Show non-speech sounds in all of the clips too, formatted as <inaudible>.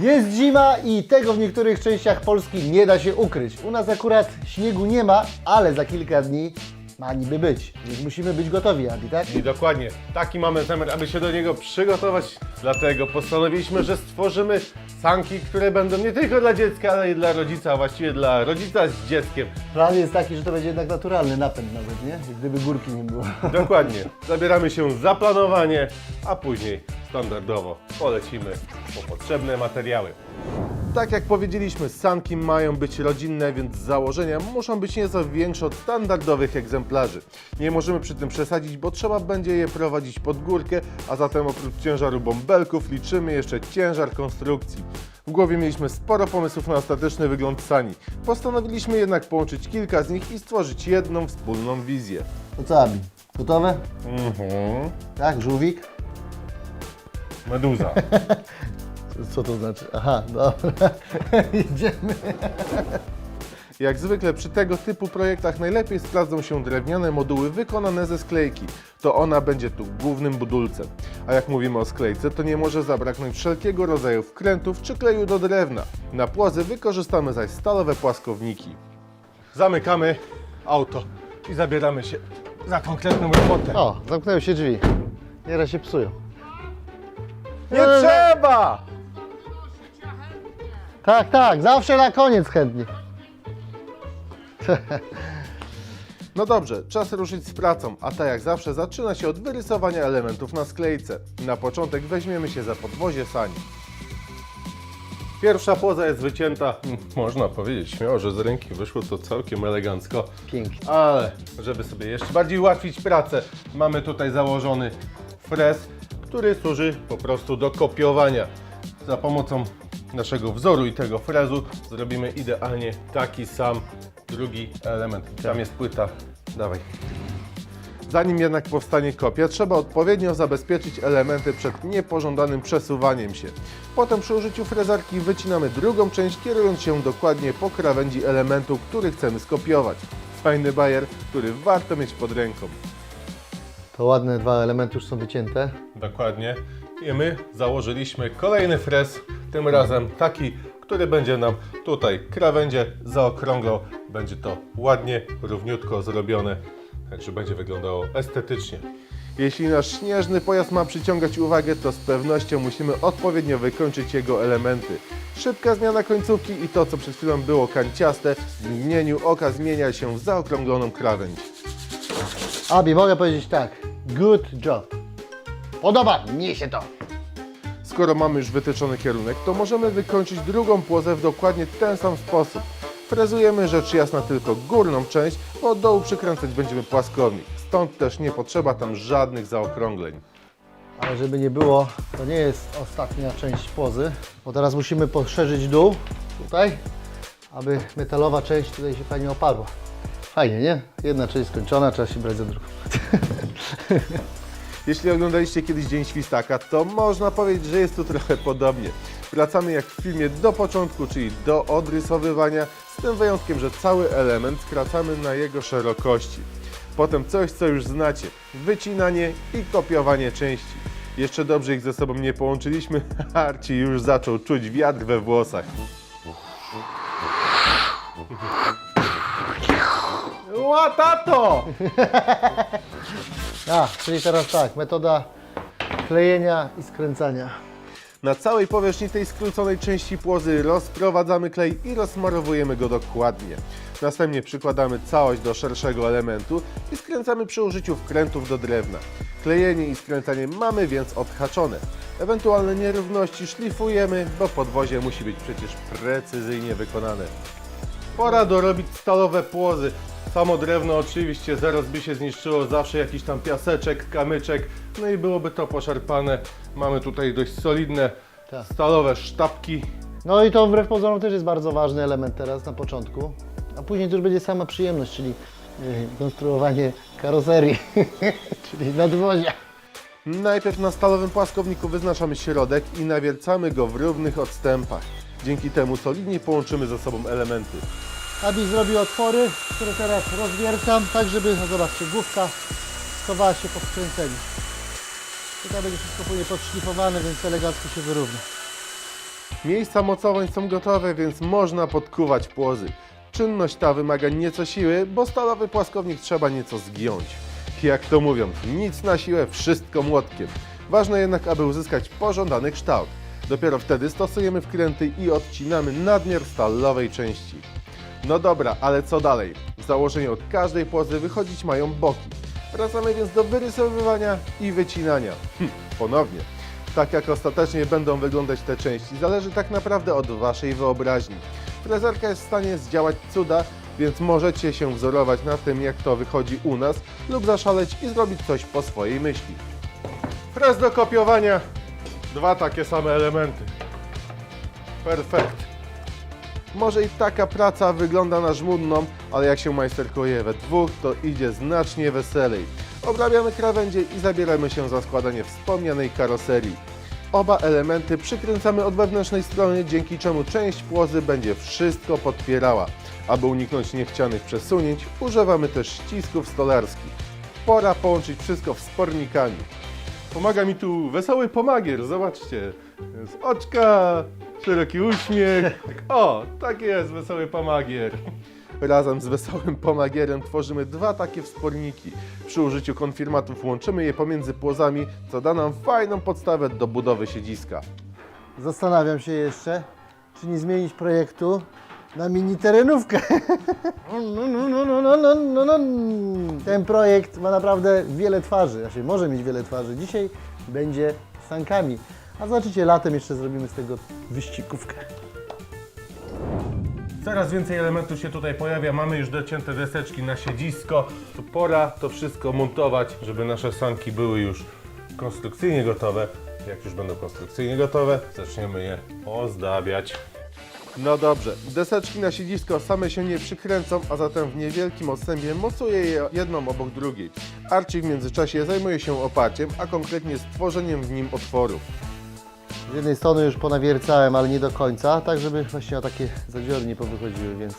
Jest zima i tego w niektórych częściach Polski nie da się ukryć. U nas akurat śniegu nie ma, ale za kilka dni ma niby być. Więc musimy być gotowi, Adi, tak? I dokładnie, taki mamy zamiar, aby się do niego przygotować. Dlatego postanowiliśmy, że stworzymy sanki, które będą nie tylko dla dziecka, ale i dla rodzica, a właściwie dla rodzica z dzieckiem. Plan jest taki, że to będzie jednak naturalny napęd nawet, nie? Gdyby górki nie było. Dokładnie. Zabieramy się za planowanie, a później standardowo polecimy po potrzebne materiały. Tak jak powiedzieliśmy, sanki mają być rodzinne, więc z założenia muszą być nieco większe od standardowych egzemplarzy. Nie możemy przy tym przesadzić, bo trzeba będzie je prowadzić pod górkę, a zatem oprócz ciężaru bąbelków liczymy jeszcze ciężar konstrukcji. W głowie mieliśmy sporo pomysłów na ostateczny wygląd sani. Postanowiliśmy jednak połączyć kilka z nich i stworzyć jedną wspólną wizję. To co, Abi? Gotowe? Mhm. Tak, żółwik? Meduza. <laughs> Co to znaczy? Aha, <laughs> dobra. Idziemy. Jak zwykle przy tego typu projektach najlepiej sprawdzą się drewniane moduły wykonane ze sklejki. To ona będzie tu głównym budulcem. A jak mówimy o sklejce, to nie może zabraknąć wszelkiego rodzaju wkrętów czy kleju do drewna. Na płozy wykorzystamy zaś stalowe płaskowniki. Zamykamy auto i zabieramy się za konkretną robotę. O, zamknęły się drzwi. Nieraz się psują. Nie trzeba! Tak, tak, zawsze na koniec chętnie. No dobrze, czas ruszyć z pracą, a ta jak zawsze zaczyna się od wyrysowania elementów na sklejce. Na początek weźmiemy się za podwozie sani. Pierwsza poza jest wycięta, <laughs> można powiedzieć śmiało, że z ręki wyszło to całkiem elegancko. Pięknie. Ale żeby sobie jeszcze bardziej ułatwić pracę, mamy tutaj założony frez, który służy po prostu do kopiowania. Za pomocą naszego wzoru i tego frezu zrobimy idealnie taki sam drugi element. Tam jest płyta, dawaj. Zanim jednak powstanie kopia, trzeba odpowiednio zabezpieczyć elementy przed niepożądanym przesuwaniem się. Potem przy użyciu frezarki wycinamy drugą część, kierując się dokładnie po krawędzi elementu, który chcemy skopiować. Fajny bajer, który warto mieć pod ręką. To ładne dwa elementy już są wycięte. Dokładnie. I my założyliśmy kolejny frez, tym razem taki, który będzie nam tutaj krawędzie zaokrąglał. Będzie to ładnie, równiutko zrobione, także będzie wyglądało estetycznie. Jeśli nasz śnieżny pojazd ma przyciągać uwagę, to z pewnością musimy odpowiednio wykończyć jego elementy. Szybka zmiana końcówki i to, co przed chwilą było kanciaste, w mgnieniu oka zmienia się w zaokrągloną krawędź. Abi, mogę powiedzieć tak. Good job. Podoba mi się to. Skoro mamy już wytyczony kierunek, to możemy wykończyć drugą płozę w dokładnie ten sam sposób. Frezujemy rzecz jasna tylko górną część, bo od dołu przykręcać będziemy płaskownik. Stąd też nie potrzeba tam żadnych zaokrągleń. Ale żeby nie było, to nie jest ostatnia część pozy, bo teraz musimy poszerzyć dół tutaj, aby metalowa część tutaj się fajnie oparła. Fajnie, nie? Jedna część skończona, trzeba się brać za drugą. <laughs> Jeśli oglądaliście kiedyś Dzień Świstaka, to można powiedzieć, że jest tu trochę podobnie. Wracamy jak w filmie do początku, czyli do odrysowywania, z tym wyjątkiem, że cały element skracamy na jego szerokości. Potem coś, co już znacie, wycinanie i kopiowanie części. Jeszcze dobrze ich ze sobą nie połączyliśmy, <laughs> Arci już zaczął czuć wiatr we włosach. Łatato! <laughs> A, czyli teraz tak, metoda klejenia i skręcania. Na całej powierzchni tej skróconej części płozy rozprowadzamy klej i rozmarowujemy go dokładnie. Następnie przykładamy całość do szerszego elementu i skręcamy przy użyciu wkrętów do drewna. Klejenie i skręcanie mamy więc odhaczone. Ewentualne nierówności szlifujemy, bo podwozie musi być przecież precyzyjnie wykonane. Pora dorobić stalowe płozy. Samo drewno oczywiście zaraz by się zniszczyło, zawsze jakiś tam piaseczek, kamyczek, no i byłoby to poszarpane. Mamy tutaj dość solidne Tak. stalowe sztabki. No i to wbrew pozorom też jest bardzo ważny element teraz na początku, a później to już będzie sama przyjemność, czyli yy, konstruowanie karoserii, <laughs> czyli nadwozia. Najpierw na stalowym płaskowniku wyznaczamy środek i nawiercamy go w równych odstępach. Dzięki temu solidnie połączymy ze sobą elementy. Abi zrobił otwory, które teraz rozwiercam, tak żeby, no zobaczcie, główka schowała się po skręceniu. Tutaj będzie wszystko później podszlifowane, więc elegancko się wyrówna. Miejsca mocowań są gotowe, więc można podkuwać płozy. Czynność ta wymaga nieco siły, bo stalowy płaskownik trzeba nieco zgiąć. Jak to mówią, nic na siłę, wszystko młotkiem. Ważne jednak, aby uzyskać pożądany kształt. Dopiero wtedy stosujemy wkręty i odcinamy nadmiar stalowej części. No dobra, ale co dalej? W założeniu od każdej płozy wychodzić mają boki. Wracamy więc do wyrysowywania i wycinania. Hm, ponownie. Tak jak ostatecznie będą wyglądać te części, zależy tak naprawdę od Waszej wyobraźni. Frezarka jest w stanie zdziałać cuda, więc możecie się wzorować na tym, jak to wychodzi u nas, lub zaszaleć i zrobić coś po swojej myśli. Frez do kopiowania. Dwa takie same elementy. Perfekt. Może i taka praca wygląda na żmudną, ale jak się majsterkuje we dwóch, to idzie znacznie weselej. Obrabiamy krawędzie i zabieramy się za składanie wspomnianej karoserii. Oba elementy przykręcamy od wewnętrznej strony, dzięki czemu część płozy będzie wszystko podpierała. Aby uniknąć niechcianych przesunięć, używamy też ścisków stolarskich. Pora połączyć wszystko wspornikami. Pomaga mi tu wesoły pomagier, zobaczcie. Z oczka, szeroki uśmiech. O, tak jest, wesoły pomagier. Razem z wesołym pomagierem tworzymy dwa takie wsporniki. Przy użyciu konfirmatów łączymy je pomiędzy płozami, co da nam fajną podstawę do budowy siedziska. Zastanawiam się jeszcze, czy nie zmienić projektu na mini terenówkę. Ten projekt ma naprawdę wiele twarzy, znaczy może mieć wiele twarzy. Dzisiaj będzie z sankami, a zobaczycie latem jeszcze zrobimy z tego wyścigówkę. Coraz więcej elementów się tutaj pojawia. Mamy już docięte deseczki na siedzisko. To pora to wszystko montować, żeby nasze sanki były już konstrukcyjnie gotowe. Jak już będą konstrukcyjnie gotowe, zaczniemy je ozdabiać. No dobrze, deseczki na siedzisko same się nie przykręcą, a zatem w niewielkim odstępie mocuję je jedną obok drugiej. Archie w międzyczasie zajmuje się oparciem, a konkretnie stworzeniem w nim otworów. Z jednej strony już ponawiercałem, ale nie do końca, tak żeby właśnie o takie zadziory nie powychodziły, więc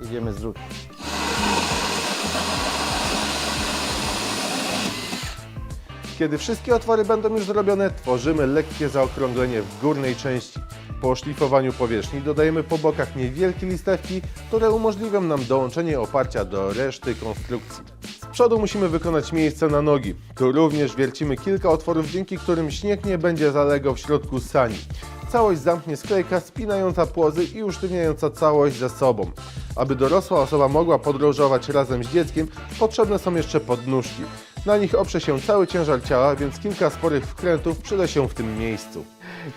jedziemy z drugiej. Kiedy wszystkie otwory będą już zrobione, tworzymy lekkie zaokrąglenie w górnej części. Po oszlifowaniu powierzchni dodajemy po bokach niewielkie listewki, które umożliwią nam dołączenie oparcia do reszty konstrukcji. Z przodu musimy wykonać miejsce na nogi. Tu również wiercimy kilka otworów, dzięki którym śnieg nie będzie zalegał w środku sani. Całość zamknie sklejka spinająca płozy i usztywniająca całość ze sobą. Aby dorosła osoba mogła podróżować razem z dzieckiem, potrzebne są jeszcze podnóżki. Na nich oprze się cały ciężar ciała, więc kilka sporych wkrętów przyda się w tym miejscu.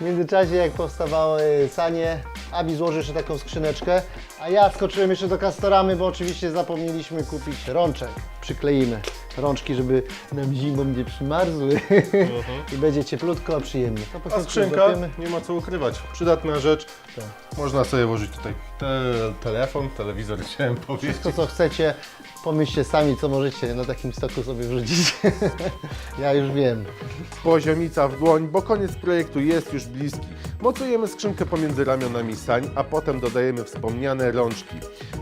W międzyczasie jak powstawały sanie, Abi złożył jeszcze taką skrzyneczkę, a ja skoczyłem jeszcze do Castoramy, bo oczywiście zapomnieliśmy kupić rączek. Przykleimy rączki, żeby nam zimą nie przymarzły <laughs> i będzie cieplutko, a przyjemnie. To po A prostu skrzynka, złapiemy. nie ma co ukrywać. Przydatna rzecz. Tak. Można sobie włożyć tutaj te, telefon, telewizor <laughs> chciałem powiedzieć. Wszystko co chcecie, pomyślcie sami co możecie na takim stoku sobie wrzucić. <laughs> ja już wiem. Poziomica w dłoń, bo koniec projektu jest już bliski. Mocujemy skrzynkę pomiędzy ramionami sań, a potem dodajemy wspomniane rączki.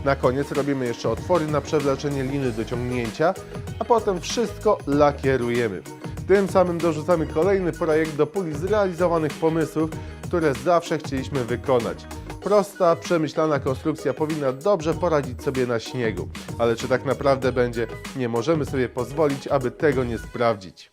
Na koniec robimy jeszcze otwory na przewleczenie liny do ciągnięcia, a potem wszystko lakierujemy. Tym samym dorzucamy kolejny projekt do puli zrealizowanych pomysłów, które zawsze chcieliśmy wykonać. Prosta, przemyślana konstrukcja powinna dobrze poradzić sobie na śniegu, ale czy tak naprawdę będzie? Nie możemy sobie pozwolić, aby tego nie sprawdzić.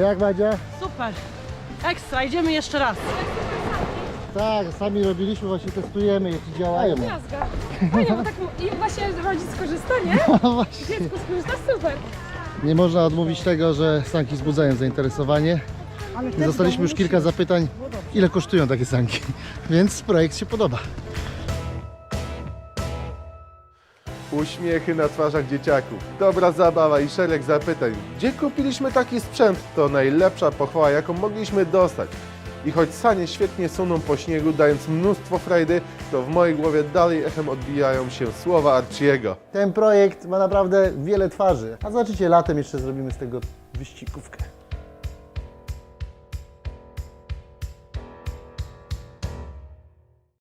Jak będzie? Super. Ekstra, idziemy jeszcze raz. Tak, sami robiliśmy, właśnie testujemy, jeśli działają. Jazga. Fajnie, bo tak i właśnie rodzic skorzysta, nie? <laughs> No właśnie. Dziecko skorzysta, super. Nie można odmówić tego, że sanki wzbudzają zainteresowanie. Dostaliśmy już kilka zapytań, ile kosztują takie sanki, <laughs> więc projekt się podoba. Uśmiechy na twarzach dzieciaków, dobra zabawa i szereg zapytań. Gdzie kupiliśmy taki sprzęt? To najlepsza pochwała, jaką mogliśmy dostać. I choć sanie świetnie suną po śniegu, dając mnóstwo frajdy, to w mojej głowie dalej echem odbijają się słowa Archiego. Ten projekt ma naprawdę wiele twarzy. A zobaczycie, latem jeszcze zrobimy z tego wyścigówkę.